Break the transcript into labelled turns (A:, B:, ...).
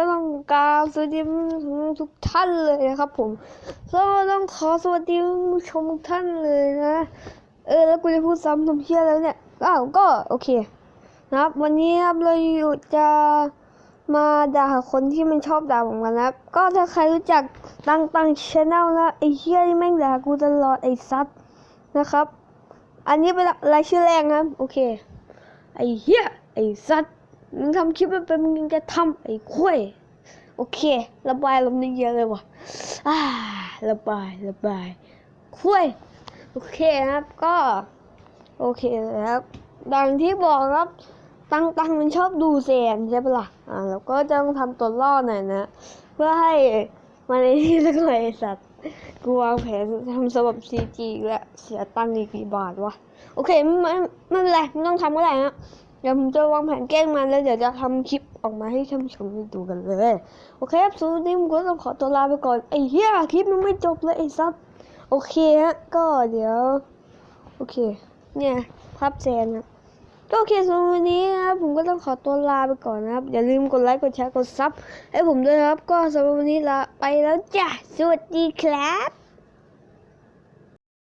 A: ก็ต้องกรารสวัสดีทุกท่านเลยนะครับ ผมก็ต้องขอสวัสดีผู้ชมทุกท่านเลยนะเออแล้วกูจะพูดซ้ำทำเพี้ยแล้วเนี่ยอ้าวก็โอเคนะครับ วันนี้ครับเราอยู่จะมาด่าคนที่มันชอบด่าผมกันนะครับก็ถ้าใครรู้จักตังตังชแนลนะไอ้เฮียนี่แม่งด่ากูตลอดไอ้ซัดนะครับ อันนี้เป็นรายชื่อแรกนะครับโอเค ไอ้เฮียไอ้ซัด มึงทำคลิปไม่เป็นมึงจะทำไอ้คุ้ยโอเค ระบายลมณ์ได้เยอะเลยว่ะอ่าระบายระบายคุ้ยโอเคครับก็ โอเคนะครับดังที่บอกครับตังตังมันชอบดูเซนใช่ปะล่ะอ่าแล้วก็จะต้องทำตัวล่อหน่อยนะเพื่อให้มันในที่สักหน่อยสัตว์กูวางแผนทำสำหรับซีจีแล้วเสียตังค์อีกกี่บาทวะโอเคไม่ไม่ไม่เป็นไรไม่ต้องทำก็ได้นะ เดี๋ยวผมจะวางแผนแกล้งมันแล้วเดี๋ยวจะทำคลิปออกมาให้ท่านผู้ชมได้ดูกันเลย โอเคครับสวัสดีผมก็ต้องขอตัวลาไปก่อนไอ้เหี้ยคลิปมันไม่จบเลยไอ้ซับโอเคฮะก็เดี๋ยว โอเค เนี่ยภาพแซนนะก็โอเคสำหรับวันนี้นะครับผมก็ต้องขอตัวลาไปก่อนนะครับ อย่าลืมกดไลค์กดแชร์กดซับให้ผมด้วยครับ ก็สำหรับวันนี้ลาไปแล้วจ้ะสวัสดีครับ